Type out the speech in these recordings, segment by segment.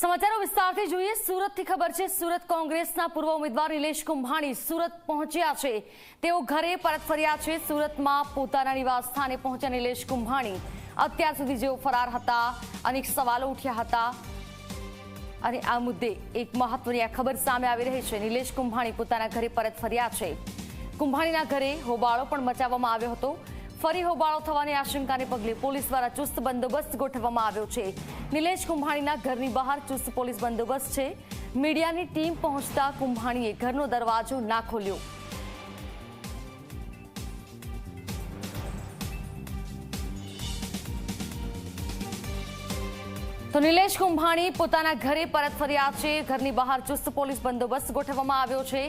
સમાચારો વિસ્તારથી જોઈએ, સુરતથી ખબર છે, સુરત કોંગ્રેસના પૂર્વ ઉમેદવાર નિલેશ કુંભાણી સુરત પહોંચ્યા છે. તેઓ ઘરે પરત ફર્યા છે, સુરતમાં પોતાના નિવાસ સ્થાને પહોંચ્યા નિલેશ કુંભાણી. અત્યાર સુધી જેઓ ફરાર હતા, અનેક સવાલો ઉઠ્યા હતા. અને આ મુદ્દે એક મહત્વની આ ખબર સામે આવી રહી છે. નિલેશ કુંભાણી પોતાના ઘરે પરત ફર્યા છે. કુંભાણીના ઘરે હોબાળો પણ મચાવવામાં આવ્યો હતો. ફરી હોબાળો થવાની આશંકાને પગલે પોલીસ દ્વારા ચુસ્ત બંદોબસ્ત ગોઠવવામાં આવ્યો છે. નિલેશ કુંભાણીના ઘરની બહાર ચુસ્ત પોલીસ બંદોબસ્ત છે. મીડિયાની ટીમ પહોંચતા કુંભાણીએ ઘરનો દરવાજો ના ખોલ્યો. તો નિલેશ કુંભાણી પોતાના ઘરે પરત ફર્યા છે. ઘરની બહાર ચુસ્ત પોલીસ બંદોબસ્ત ગોઠવવામાં આવ્યો છે.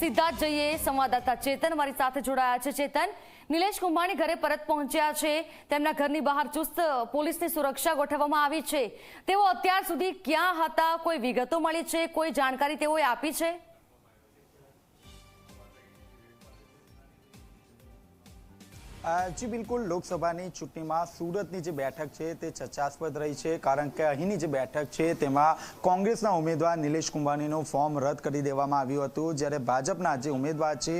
સીધા જ જઈએ. સંવાદદાતા ચેતન મારી સાથે જોડાયા છે. ચેતન, નિલેશ કુંભાણી ઘરે પરત પહોંચ્યા છે. તેમના ઘરની બહાર ચુસ્ત પોલીસની સુરક્ષા ગોઠવવામાં આવી છે. તેઓ અત્યાર સુધી ક્યાં હતા? કોઈ વિગતો મળી છે? કોઈ જાણકારી તેઓએ આપી છે? જી બિલકુલ લોકસભાની ચૂંટણીમાં સુરતની જે બેઠક છે તે ચર્ચાસ્પદ રહી છે કારણ કે અહીંની જે બેઠક છે તેમાં કોંગ્રેસના ઉમેદવાર નિલેશ કુંભાણીનું ફોર્મ રદ કરી દેવામાં આવ્યું હતું. જ્યારે ભાજપના જે ઉમેદવાર છે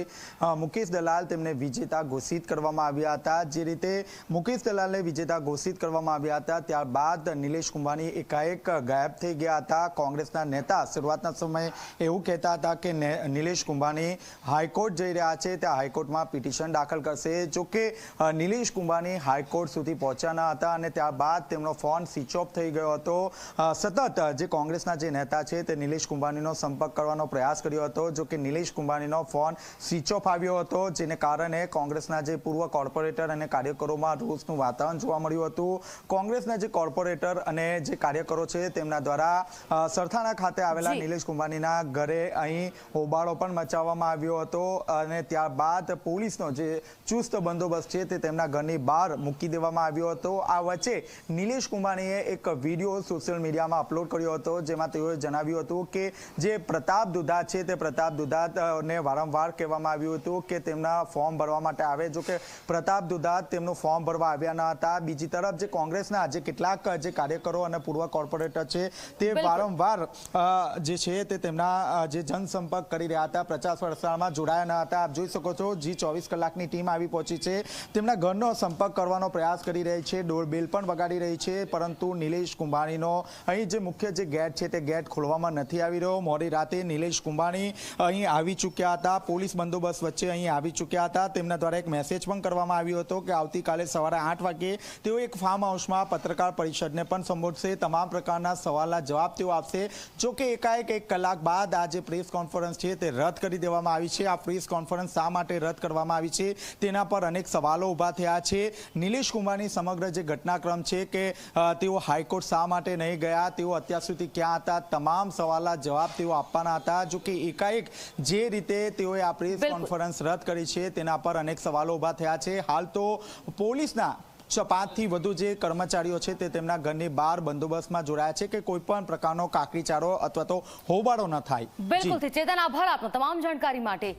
મુકેશ દલાલ તેમને વિજેતા ઘોષિત કરવામાં આવ્યા હતા. જે રીતે મુકેશ દલાલને વિજેતા ઘોષિત કરવામાં આવ્યા હતા ત્યારબાદ નિલેશ કુંભાણી એકાએક ગાયબ થઈ ગયા હતા. કોંગ્રેસના નેતા શરૂઆતના સમયે એવું કહેતા હતા કે નિલેશ કુંભાણી હાઈકોર્ટ જઈ રહ્યા છે ત્યાં હાઈકોર્ટમાં પિટિશન દાખલ કરશે. જો કે અ, નિલેશ કુંભાની હાઈકોર્ટ સુધી પહોંચ્યાના હતા અને ત્યારબાદ તેમનો ફોન સ્વિચ ઓફ થઈ ગયો હતો સતત જે કોંગ્રેસના જે નેતા છે તે નિલેશ કુંભાનીનો સંપર્ક કરવાનો પ્રયાસ કર્યો હતો જો કે નિલેશ કુંભાનીનો ફોન સ્વિચ ઓફ આવ્યો હતો જેને કારણે કોંગ્રેસના જે પૂર્વ કોર્પોરેટર અને કાર્યકરોમાં રોષનું વાતાવરણ જોવા મળ્યું હતું કોંગ્રેસના જે કોર્પોરેટર અને જે કાર્યકરો છે તેમના દ્વારા સરથાણા ખાતે આવેલા. નિલેશ કુંભાનીના ઘરે અહીં હોબાળો પણ મચાવવામાં આવ્યો હતો અને ત્યારબાદ પોલીસનો જે ચુસ્ત બંદોબસ્ત છે તે તેમના ઘરની બહાર મૂકી દેવામાં આવ્યો હતો. આ વચ્ચે નિલેશ કુંભાણીએ એક વીડિયો સોશિયલ મીડિયામાં અપલોડ કર્યો હતો જેમાં તેઓએ જણાવ્યું હતું કે જે પ્રતાપ દુધા છે તે પ્રતાપ દુધાને વારંવાર કહેવામાં આવ્યું હતું કે તેમના ફોર્મ ભરવા માટે આવે. જો કે પ્રતાપ દુધા તેમનું ફોર્મ ભરવા આવ્યા ન હતા. બીજી તરફ જે કોંગ્રેસના જે કેટલાક જે કાર્યકરો અને પૂર્વ કોર્પોરેટર છે તે વારંવાર જે છે તે તેમના જે જનસંપર્ક કરી રહ્યા હતા પ્રચાર પ્રસારમાં જોડાયા ન હતા. આપ જોઈ શકો છો જી ચોવીસ કલાકની ટીમ આવી પહોંચી છે. તેમના ઘરનો સંપર્ક કરવાનો પ્રયાસ કરી રહી છે. ડોરબેલ પણ વગાડી રહી છે, પરંતુ નિલેશ કુંભાણીનો અહીં જે મુખ્ય જે ગેટ છે તે ગેટ ખોલવામાં નથી આવી રહ્યો. મોડી રાતે નિલેશ કુંભાણી અહીં આવી ચૂક્યા હતા. પોલીસ બંદોબસ્ત વચ્ચે અહીં આવી ચૂક્યા હતા. તેમના દ્વારા એક મેસેજ પણ કરવામાં આવ્યો હતો કે આવતીકાલે સવારે આઠ વાગે તેઓ એક ફાર્મ હાઉસમાં પત્રકાર પરિષદને પણ સંબોધશે. તમામ પ્રકારના સવાલના જવાબ તેઓ આપશે. જો કે એકાએક એક કલાક બાદ આ જે પ્રેસ કોન્ફરન્સ છે તે રદ કરી દેવામાં આવી છે. આ પ્રેસ કોન્ફરન્સ શા માટે રદ કરવામાં આવી છે તેના પર અનેક સવાલો ઊભા થયા છે. નિલેશ કુમારની સમગ્ર જે ઘટનાક્રમ છે કે તેઓ હાઈકોર્ટ શા માટે નહીં ગયા તેઓ અત્યાર સુધી ક્યાં હતા તમામ સવાલના જવાબ તેઓ આપવાના હતા. જો કે એકાએક જે રીતે તેઓએ આ પ્રેસ કોન્ફરન્સ રદ કરી છે તેના પર અનેક સવાલો ઊભા થયા છે. હાલ તો પોલીસના પાંચથી વધુ જે કર્મચારીઓ છે તે તેમના ઘરની બહાર બંદોબસ્તમાં જોડાયા છે કે કોઈ પણ પ્રકારનો કાકરીચારો અથવા તો હોબાળો ન થાય. બિલકુલ ચેતન આભાર આપનો તમામ જાણકારી માટે.